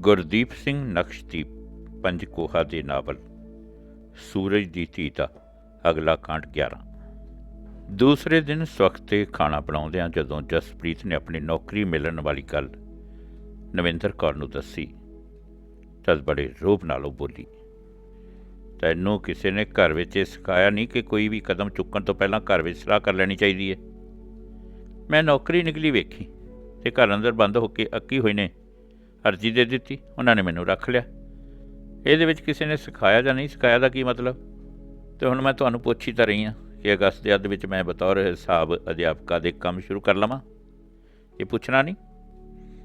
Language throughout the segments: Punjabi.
ਗੁਰਦੀਪ ਸਿੰਘ ਨਕਸ਼ਦੀਪ ਪੰਜਕੋਹਾ ਦੇ ਨਾਵਲ। ਸੂਰਜ ਦੀ ਧੀ ਦਾ ਅਗਲਾ ਕਾਂਡ 11 ਦੂਸਰੇ ਦਿਨ ਸਵਖਤੇ ਖਾਣਾ ਬਣਾਉਂਦਿਆਂ ਜਦੋਂ ਜਸਪ੍ਰੀਤ ਨੇ ਆਪਣੀ ਨੌਕਰੀ ਮਿਲਣ ਵਾਲੀ ਗੱਲ ਨਵਿੰਦਰ ਕੌਰ ਨੂੰ ਦੱਸੀ ਤਦ ਬੜੇ ਰੋਬ ਨਾਲ ਉਹ ਬੋਲੀ, ਤੈਨੂੰ ਕਿਸੇ ਨੇ ਘਰ ਵਿੱਚ ਇਹ ਸਿਖਾਇਆ ਨਹੀਂ ਕਿ ਕੋਈ ਵੀ ਕਦਮ ਚੁੱਕਣ ਤੋਂ ਪਹਿਲਾਂ ਘਰ ਵਿੱਚ ਸਲਾਹ ਕਰ ਲੈਣੀ ਚਾਹੀਦੀ ਹੈ? ਮੈਂ ਨੌਕਰੀ ਨਿਕਲੀ ਵੇਖੀ ਤੇ ਘਰ ਅੰਦਰ ਬੰਦ ਹੋ ਕੇ ਅੱਕੀ ਹੋਈ ਨੇ। ਅਰਜੀ ਦੇ ਦਿੱਤੀ, ਉਹਨਾਂ ਨੇ ਮੈਨੂੰ ਰੱਖ ਲਿਆ। ਇਹਦੇ ਵਿੱਚ ਕਿਸੇ ਨੇ ਸਿਖਾਇਆ ਜਾਂ ਨਹੀਂ ਸਿਖਾਇਆ ਦਾ ਕੀ ਮਤਲਬ? ਤੇ ਹੁਣ ਮੈਂ ਤੁਹਾਨੂੰ ਪੁੱਛ ਹੀ ਤਾਂ ਰਹੀ ਹਾਂ ਕਿ ਅਗਸਤ ਦੇ ਅੱਧ ਵਿੱਚ ਮੈਂ ਬਤੌਰ ਹਿਸਾਬ ਅਧਿਆਪਕਾ ਦੇ ਕੰਮ ਸ਼ੁਰੂ ਕਰ ਲਵਾਂ। ਇਹ ਪੁੱਛਣਾ ਨਹੀਂ।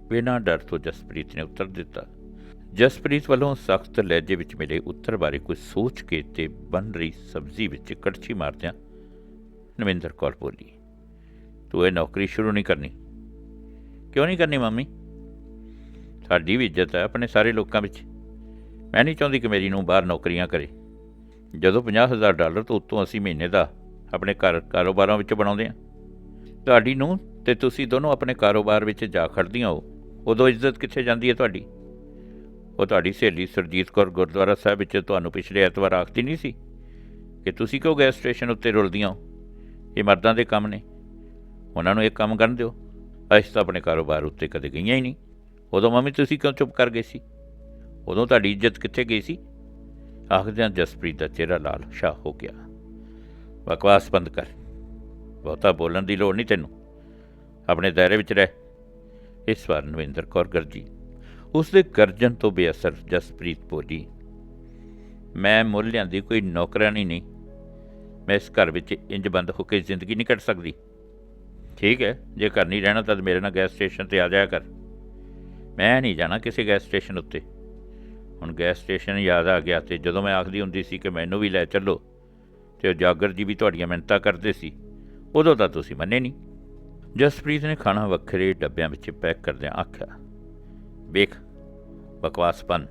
ਬਿਨਾਂ ਡਰ ਤੋਂ ਜਸਪ੍ਰੀਤ ਨੇ ਉੱਤਰ ਦਿੱਤਾ। ਜਸਪ੍ਰੀਤ ਵੱਲੋਂ ਸਖਤ ਲਹਿਜੇ ਵਿੱਚ ਮਿਲੇ ਉੱਤਰ ਬਾਰੇ ਕੁਝ ਸੋਚ ਕੇ ਤੇ ਬਣ ਰਹੀ ਸਬਜ਼ੀ ਵਿੱਚ ਕੜਛੀ ਮਾਰਦਿਆਂ ਨਵਿੰਦਰ ਕੌਰ ਬੋਲੀ, ਤੂੰ ਇਹ ਨੌਕਰੀ ਸ਼ੁਰੂ ਨਹੀਂ ਕਰਨੀ? ਕਿਉਂ ਨਹੀਂ ਕਰਨੀ, ਮੰਮੀ? ਸਾਡੀ ਵੀ ਇੱਜ਼ਤ ਹੈ ਆਪਣੇ ਸਾਰੇ ਲੋਕਾਂ ਵਿੱਚ। ਮੈਂ ਨਹੀਂ ਚਾਹੁੰਦੀ ਕਿ ਮੇਰੀ ਨੂੰ ਬਾਹਰ ਨੌਕਰੀਆਂ ਕਰੇ। ਜਦੋਂ 50000 ਡਾਲਰ ਤੋਂ ਉੱਤੋਂ ਅਸੀਂ ਮਹੀਨੇ ਦਾ ਆਪਣੇ ਘਰ ਕਾਰੋਬਾਰਾਂ ਵਿੱਚ ਬਣਾਉਂਦੇ ਹਾਂ, ਤੁਹਾਡੀ ਨੂੰ ਤੇ ਤੁਸੀਂ ਦੋਨੋਂ ਆਪਣੇ ਕਾਰੋਬਾਰ ਵਿੱਚ ਜਾ ਖੜਦੀਆਂ ਹੋ, ਉਦੋਂ ਇੱਜ਼ਤ ਕਿੱਥੇ ਜਾਂਦੀ ਹੈ ਤੁਹਾਡੀ? ਉਹ ਤੁਹਾਡੀ ਸਹੇਲੀ ਸਰਜੀਤ ਕੌਰ ਗੁਰਦੁਆਰਾ ਸਾਹਿਬ ਵਿੱਚ ਤੁਹਾਨੂੰ ਪਿਛਲੇ ਐਤਵਾਰ ਆਖਦੀ ਨਹੀਂ ਸੀ ਕਿ ਤੁਸੀਂ ਕਿਉਂ ਗੈਸ ਸਟੇਸ਼ਨ ਉੱਤੇ ਰੁਲਦੀਆਂ ਹੋ? ਇਹ ਮਰਦਾਂ ਦੇ ਕੰਮ ਨੇ। ਉਹਨਾਂ ਨੂੰ ਇਹ ਕੰਮ ਕਰਨ ਦਿਓ। ਅਸੀਂ ਤਾਂ ਆਪਣੇ ਕਾਰੋਬਾਰ ਉੱਤੇ ਕਦੇ ਗਈਆਂ ਹੀ ਨਹੀਂ। ਉਦੋਂ ਮੰਮੀ ਤੁਸੀਂ ਕਿਉਂ ਚੁੱਪ ਕਰ ਗਏ ਸੀ? ਉਦੋਂ ਤੁਹਾਡੀ ਇੱਜ਼ਤ ਕਿੱਥੇ ਗਈ ਸੀ? ਆਖਦਿਆਂ ਜਸਪ੍ਰੀਤ ਦਾ ਚਿਹਰਾ ਲਾਲ ਸ਼ਾਹ ਹੋ ਗਿਆ। ਬਕਵਾਸ ਬੰਦ ਕਰ। ਬਹੁਤਾ ਬੋਲਣ ਦੀ ਲੋੜ ਨਹੀਂ ਤੈਨੂੰ। ਆਪਣੇ ਦਾਇਰੇ ਵਿੱਚ ਰਹਿ। ਇਸ ਵਾਰ ਨਵਿੰਦਰ ਕੌਰ ਗਰਜੀ। ਉਸ ਦੇ ਗਰਜਨ ਤੋਂ ਬੇਅਸਰ ਜਸਪ੍ਰੀਤ ਬੋਲੀ, ਮੈਂ ਮੁੱਲ ਲਿਆਂਦੀ ਕੋਈ ਨੌਕਰਾਨੀ ਨਹੀਂ। ਮੈਂ ਇਸ ਘਰ ਵਿੱਚ ਇੰਜ ਬੰਦ ਹੋ ਕੇ ਜ਼ਿੰਦਗੀ ਨਹੀਂ ਕੱਟ ਸਕਦੀ। ਠੀਕ ਹੈ, ਜੇ ਘਰ ਨਹੀਂ ਰਹਿਣਾ ਤਾਂ ਮੇਰੇ ਨਾਲ ਗੈਸ ਸਟੇਸ਼ਨ ਤੇ ਆ ਜਾਇਆ ਕਰ। ਮੈਂ ਨਹੀਂ ਜਾਣਾ ਕਿਸੇ ਗੈਸ ਸਟੇਸ਼ਨ ਉੱਤੇ। ਹੁਣ ਗੈਸ ਸਟੇਸ਼ਨ ਯਾਦ ਆ ਗਿਆ ਤੇ ਜਦੋਂ ਮੈਂ ਆਖਦੀ ਹੁੰਦੀ ਸੀ ਕਿ ਮੈਨੂੰ ਵੀ ਲੈ ਚੱਲੋ, ਤੇ ਉਜਾਗਰ ਜੀ ਵੀ ਤੁਹਾਡੀਆਂ ਮਿੰਨਤਾਂ ਕਰਦੇ ਸੀ, ਉਦੋਂ ਤਾਂ ਤੁਸੀਂ ਮੰਨੇ ਨਹੀਂ। ਜਸਪ੍ਰੀਤ ਨੇ ਖਾਣਾ ਵੱਖਰੇ ਡੱਬਿਆਂ ਵਿੱਚ ਪੈਕ ਕਰਦਿਆਂ ਆਖਿਆ, ਵੇਖ ਬਕਵਾਸਪਨ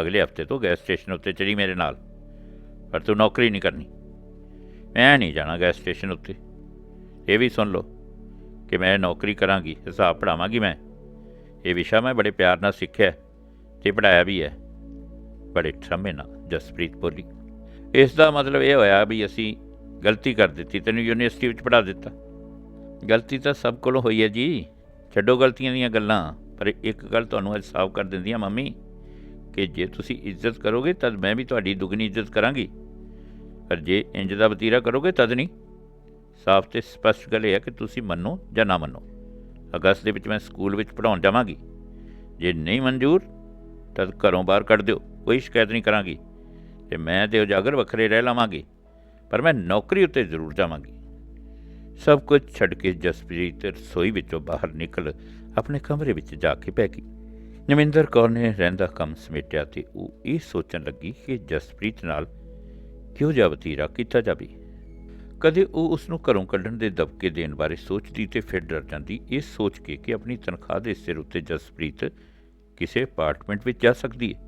ਅਗਲੇ ਹਫ਼ਤੇ ਤੋਂ ਗੈਸ ਸਟੇਸ਼ਨ ਉੱਤੇ ਚੜੀ ਮੇਰੇ ਨਾਲ, ਪਰ ਤੂੰ ਨੌਕਰੀ ਨਹੀਂ ਕਰਨੀ। ਮੈਂ ਨਹੀਂ ਜਾਣਾ ਗੈਸ ਸਟੇਸ਼ਨ ਉੱਤੇ। ਇਹ ਵੀ ਸੁਣ ਲਓ ਕਿ ਮੈਂ ਨੌਕਰੀ ਕਰਾਂਗੀ, ਹਿਸਾਬ ਪੜਾਵਾਂਗੀ ਮੈਂ। ਇਹ ਵਿਸ਼ਾ ਮੈਂ ਬੜੇ ਪਿਆਰ ਨਾਲ ਸਿੱਖਿਆ ਤੇ ਪੜਾਇਆ ਵੀ ਹੈ। ਬੜੇ ਠਰਮੇ ਨਾਲ, ਜਸਪ੍ਰੀਤ ਬੋਲੀ। ਇਸ ਦਾ ਮਤਲਬ ਇਹ ਹੋਇਆ ਵੀ ਅਸੀਂ ਗਲਤੀ ਕਰ ਦਿੱਤੀ, ਤੈਨੂੰ ਯੂਨੀਵਰਸਿਟੀ ਵਿੱਚ ਪੜਾ ਦਿੱਤਾ। ਗਲਤੀ ਤਾਂ ਸਭ ਕੋਲੋਂ ਹੋਈ ਹੈ ਜੀ। ਛੱਡੋ ਗਲਤੀਆਂ ਦੀਆਂ ਗੱਲਾਂ, ਪਰ ਇੱਕ ਗੱਲ ਤੁਹਾਨੂੰ ਅੱਜ ਸਾਫ਼ ਕਰ ਦਿੰਦੀ ਹਾਂ ਮੰਮੀ, ਕਿ ਜੇ ਤੁਸੀਂ ਇੱਜ਼ਤ ਕਰੋਗੇ ਤਦ ਮੈਂ ਵੀ ਤੁਹਾਡੀ ਦੁੱਗਣੀ ਇੱਜ਼ਤ ਕਰਾਂਗੀ। ਪਰ ਜੇ ਇੰਜ ਦਾ ਵਤੀਰਾ ਕਰੋਗੇ ਤਦ ਨਹੀਂ। ਸਾਫ਼ ਤੇ ਸਪਸ਼ਟ ਗੱਲ ਇਹ ਹੈ ਕਿ ਤੁਸੀਂ ਮੰਨੋ ਜਾਂ ਨਾ ਮੰਨੋ। ਅਗਸਤ ਦੇ ਵਿੱਚ ਮੈਂ ਸਕੂਲ ਵਿੱਚ ਪੜਾਉਣ ਜਾਵਾਂਗੀ। ਜੇ ਨਹੀਂ ਮਨਜ਼ੂਰ, ਤਾਂ ਘਰੋਂ ਬਾਹਰ ਕੱਢ ਦਿਓ, ਕੋਈ ਸ਼ਿਕਾਇਤ ਨਹੀਂ ਕਰਾਂਗੀ। ਤੇ ਮੈਂ ਤੇ ਉਜਾਗਰ ਵੱਖਰੇ ਰਹਿ ਲਵਾਂਗੇ, ਪਰ ਮੈਂ ਨੌਕਰੀ ਉੱਤੇ ਜ਼ਰੂਰ ਜਾਵਾਂਗੀ। ਸਭ ਕੁਝ ਛੱਡ ਕੇ ਜਸਪ੍ਰੀਤ ਰਸੋਈ ਵਿੱਚੋਂ ਬਾਹਰ ਨਿਕਲ ਆਪਣੇ ਕਮਰੇ ਵਿੱਚ ਜਾ ਕੇ ਪੈ ਗਈ। ਨਵਿੰਦਰ ਕੌਰ ਨੇ ਰਹਿੰਦਾ ਕੰਮ ਸਮੇਟਿਆ ਤੇ ਉਹ ਇਹ ਸੋਚਣ ਲੱਗੀ ਕਿ ਜਸਪ੍ਰੀਤ ਨਾਲ ਕਿਉਂ ਜਿਹਾ ਵਤੀਰਾ ਕੀਤਾ ਜਾਵੇ। ਕਦੇ ਉਹ ਉਸ ਨੂੰ ਘਰੋਂ ਕੱਢਣ ਦੇ ਦਬਕੇ ਦੇਣ ਬਾਰੇ ਸੋਚਦੀ ਤੇ ਫਿਰ ਡਰ ਜਾਂਦੀ, ਇਹ ਸੋਚ ਕੇ ਕਿ ਆਪਣੀ ਤਨਖਾਹ ਦੇ ਸਿਰ ਉੱਤੇ ਜਸਪ੍ਰੀਤ ਕਿਸੇ ਅਪਾਰਟਮੈਂਟ ਵਿੱਚ ਜਾ ਸਕਦੀ ਹੈ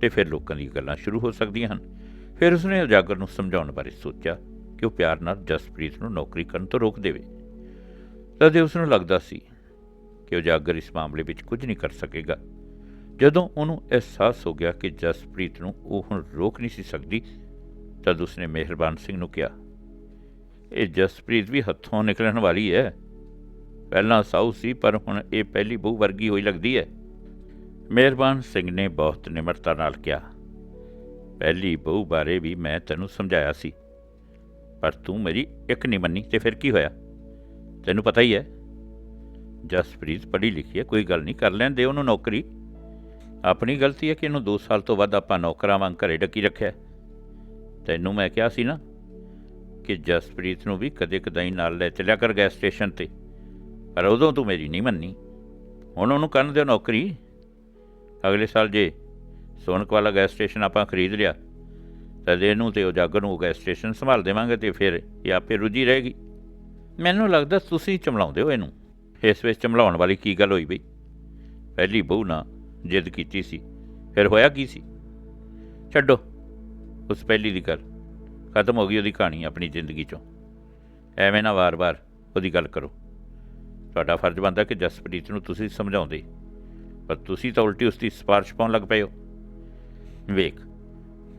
ਤੇ ਫਿਰ ਲੋਕਾਂ ਦੀਆਂ ਗੱਲਾਂ ਸ਼ੁਰੂ ਹੋ ਸਕਦੀਆਂ ਹਨ। ਫਿਰ ਉਸਨੇ ਉਜਾਗਰ ਨੂੰ ਸਮਝਾਉਣ ਬਾਰੇ ਸੋਚਿਆ ਕਿ ਉਹ ਪਿਆਰ ਨਾਲ ਜਸਪ੍ਰੀਤ ਨੂੰ ਨੌਕਰੀ ਕਰਨ ਤੋਂ ਰੋਕ ਦੇਵੇ। ਤਦ ਉਸ ਨੂੰ ਲੱਗਦਾ ਸੀ ਕਿ ਉਜਾਗਰ ਇਸ ਮਾਮਲੇ ਵਿੱਚ ਕੁਝ ਨਹੀਂ ਕਰ ਸਕੇਗਾ। ਜਦੋਂ ਉਹਨੂੰ ਅਹਿਸਾਸ ਹੋ ਗਿਆ ਕਿ ਜਸਪ੍ਰੀਤ ਨੂੰ ਉਹ ਹੁਣ ਰੋਕ ਨਹੀਂ ਸੀ ਸਕਦੀ, ਤਦ ਉਸਨੇ ਮਿਹਰਬਾਨ ਸਿੰਘ ਨੂੰ ਕਿਹਾ ਇਹ ਜਸਪ੍ਰੀਤ ਵੀ ਹੱਥੋਂ ਨਿਕਲਣ ਵਾਲੀ ਹੈ ਪਹਿਲਾਂ ਸਾਊ ਸੀ, ਪਰ ਹੁਣ ਇਹ ਪਹਿਲੀ ਬਹੂ ਵਰਗੀ ਹੋਈ ਲੱਗਦੀ ਹੈ ਮਿਹਰਬਾਨ ਸਿੰਘ ਨੇ ਬਹੁਤ ਨਿਮਰਤਾ ਨਾਲ ਕਿਹਾ। ਪਹਿਲੀ ਬਹੂ ਬਾਰੇ ਵੀ ਮੈਂ ਤੈਨੂੰ ਸਮਝਾਇਆ ਸੀ। ਪਰ ਤੂੰ ਮੇਰੀ ਇੱਕ ਨਹੀਂ ਮੰਨੀ, ਤੇ ਫਿਰ ਕੀ ਹੋਇਆ? ਤੈਨੂੰ ਪਤਾ ਹੀ ਹੈ ਜਸਪ੍ਰੀਤ ਪੜ੍ਹੀ ਲਿਖੀ ਹੈ ਕੋਈ ਗੱਲ ਨਹੀਂ, ਕਰ ਲੈਣ ਦੇ ਉਹਨੂੰ ਨੌਕਰੀ। ਆਪਣੀ ਗਲਤੀ ਹੈ ਕਿ ਇਹਨੂੰ 2 ਸਾਲ ਤੋਂ ਵੱਧ ਆਪਾਂ ਨੌਕਰਾਂ ਵਾਂਗ ਘਰੇ ਡੱਕੀ ਰੱਖਿਆ। ਤੈਨੂੰ ਮੈਂ ਕਿਹਾ ਸੀ ਨਾ ਕਿ ਜਸਪ੍ਰੀਤ ਨੂੰ ਵੀ ਕਦੇ ਕਦਾਈ ਨਾਲ ਲੈ ਚਲਿਆ ਕਰ ਗੈਸ ਸਟੇਸ਼ਨ ਤੇ। ਪਰ ਉਦੋਂ ਤੂੰ ਮੇਰੀ ਨਹੀਂ ਮੰਨੀ। ਹੁਣ ਉਹਨੂੰ ਕਰਨ ਦਿਓ ਨੌਕਰੀ। ਅਗਲੇ ਸਾਲ ਜੇ ਸੋਨਕ ਵਾਲਾ ਗੈਸ ਸਟੇਸ਼ਨ ਆਪਾਂ ਖਰੀਦ ਲਿਆ, ਤਾਂ ਇਹਨੂੰ ਤੇ ਜਾਗਰ ਨੂੰ ਉਹ ਗੈਸ ਸਟੇਸ਼ਨ ਸੰਭਾਲ ਦੇਵਾਂਗੇ ਤੇ ਫਿਰ ਇਹ ਆਪੇ ਰੁੱਝੀ ਰਹੇਗੀ। ਮੈਨੂੰ ਲੱਗਦਾ ਤੁਸੀਂ ਚਮਲਾਉਂਦੇ ਹੋ ਇਹਨੂੰ। ਇਸ ਵਿੱਚ ਚਮਲਾਉਣ ਵਾਲੀ ਕੀ ਗੱਲ ਹੋਈ ਬਈ? ਪਹਿਲੀ ਬਹੂ ਨਾ ਜਿੱਦ ਕੀਤੀ ਸੀ, ਫਿਰ ਹੋਇਆ ਕੀ ਸੀ? ਛੱਡੋ, ਉਸ ਪਹਿਲੀ ਦੀ ਗੱਲ। ਖਤਮ ਹੋ ਗਈ ਉਹਦੀ ਕਹਾਣੀ ਆਪਣੀ ਜ਼ਿੰਦਗੀ ਚੋਂ। ਐਵੇਂ ਨਾ ਵਾਰ-ਵਾਰ ਉਹਦੀ ਗੱਲ ਕਰੋ। ਤੁਹਾਡਾ ਫਰਜ਼ ਬਣਦਾ ਕਿ ਜਸਪ੍ਰੀਤ ਨੂੰ ਤੁਸੀਂ ਸਮਝਾਉਂਦੇ, ਪਰ ਤੁਸੀਂ ਤਾਂ ਉਲਟੀ ਉਸ ਦੀ ਸਿਫਾਰਿਸ਼ ਪਾਉਣ ਲੱਗ ਪਏ ਹੋ। ਵੇਖ,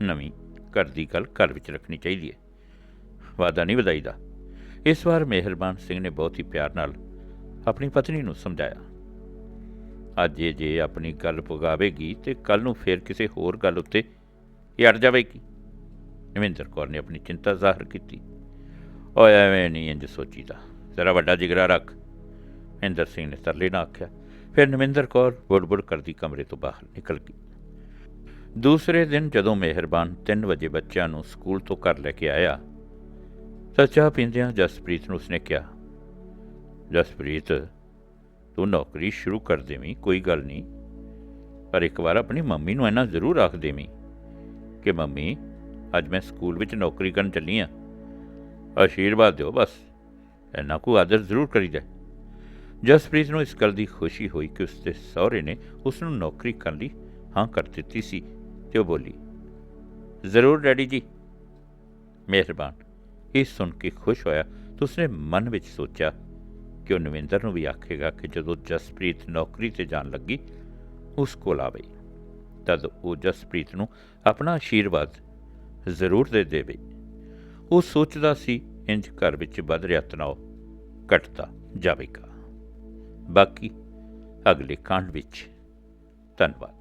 ਨਵੀਂ ਘਰ ਦੀ ਗੱਲ ਘਰ ਵਿੱਚ ਰੱਖਣੀ ਚਾਹੀਦੀ ਹੈ। ਵਾਦਾ ਨਹੀਂ ਵਧਾਈਦਾ। ਇਸ ਵਾਰ ਮਿਹਰਬਾਨ ਸਿੰਘ ਨੇ ਬਹੁਤ ਹੀ ਪਿਆਰ ਨਾਲ ਆਪਣੀ ਪਤਨੀ ਨੂੰ ਸਮਝਾਇਆ। ਅੱਜ ਇਹ ਜੇ ਆਪਣੀ ਗੱਲ ਪੁਗਾਵੇਗੀ ਤੇ ਕੱਲ ਨੂੰ ਫੇਰ ਕਿਸੇ ਹੋਰ ਗੱਲ ਉੱਤੇ ਇਹ ਅੜ ਜਾਵੇਗੀ। ਨਵਿੰਦਰ ਕੌਰ ਨੇ ਆਪਣੀ ਚਿੰਤਾ ਜ਼ਾਹਰ ਕੀਤੀ। ਓਏ, ਐਵੇਂ ਨਹੀਂ ਇੰਜ ਸੋਚੀਦਾ। ਜ਼ਰਾ ਵੱਡਾ ਜਿਗਰਾ ਰੱਖ। ਇੰਦਰ ਸਿੰਘ ਨੇ ਤਰਲੇ ਨਾਲ ਆਖਿਆ। ਫਿਰ ਨਵਿੰਦਰ ਕੌਰ ਬੁੜਬੁੜ ਕਰਦੀ ਕਮਰੇ ਤੋਂ ਬਾਹਰ ਨਿਕਲ ਗਈ। ਦੂਸਰੇ ਦਿਨ ਜਦੋਂ ਮਿਹਰਬਾਨ 3 ਵਜੇ ਬੱਚਿਆਂ ਨੂੰ ਸਕੂਲ ਤੋਂ ਘਰ ਲੈ ਕੇ ਆਇਆ, ਤਾਂ ਚਾਹ ਪੀਂਦਿਆਂ ਜਸਪ੍ਰੀਤ ਨੂੰ ਉਸਨੇ ਕਿਹਾ, ਜਸਪ੍ਰੀਤ, ਤੂੰ ਨੌਕਰੀ ਸ਼ੁਰੂ ਕਰ ਦੇਵੀਂ, ਕੋਈ ਗੱਲ ਨਹੀਂ। ਪਰ ਇੱਕ ਵਾਰ ਆਪਣੀ ਮੰਮੀ ਨੂੰ ਇਹਨਾਂ ਜ਼ਰੂਰ ਆਖ ਦੇਵੀਂ ਕਿ ਮੰਮੀ ਅੱਜ ਮੈਂ ਸਕੂਲ ਵਿੱਚ ਨੌਕਰੀ ਕਰਨ ਚੱਲੀ ਆ। ਆਸ਼ੀਰਵਾਦ ਦਿਓ ਬਸ। ਇੰਨਾ ਕੋ ਆਦਰ ਜ਼ਰੂਰ ਕਰੀ ਕਰੀਦਾ। ਜਸਪ੍ਰੀਤ ਨੂੰ ਇਸ ਗੱਲ ਦੀ ਖੁਸ਼ੀ ਹੋਈ ਕਿ ਉਸਦੇ ਸਹੁਰੇ ਨੇ ਉਸ ਨੂੰ ਨੌਕਰੀ ਕਰਨ ਲਈ ਹਾਂ ਕਰ ਦਿੱਤੀ ਸੀ ਤੇ ਉਹ ਬੋਲੀ, ਜ਼ਰੂਰ ਡੈਡੀ ਜੀ। ਮਿਹਰਬਾਨ। ਇਹ ਸੁਣ ਕੇ ਖੁਸ਼ ਹੋਇਆ ਤਾਂ ਉਸਨੇ ਮਨ ਵਿੱਚ ਸੋਚਿਆ ਕਿ ਉਹ ਨਵਿੰਦਰ ਨੂੰ ਵੀ ਆਖੇਗਾ ਕਿ ਜਦੋਂ ਜਸਪ੍ਰੀਤ ਨੌਕਰੀ ਤੇ ਜਾਣ ਲੱਗੀ, ਉਸ ਕੋਲ ਆਵੇ। ਤਦ ਉਹ ਜਸਪ੍ਰੀਤ ਨੂੰ ਆਪਣਾ ਆਸ਼ੀਰਵਾਦ ਜ਼ਰੂਰ ਦੇ ਦੇਵੇ। ਉਹ ਸੋਚਦਾ ਸੀ ਇੰਜ ਘਰ ਵਿੱਚ ਵੱਧ ਰਿਹਾ ਤਣਾਅ ਘਟਦਾ ਜਾਵੇਗਾ। ਬਾਕੀ ਅਗਲੇ ਕਾਂਡ ਵਿੱਚ ਧੰਨਵਾਦ।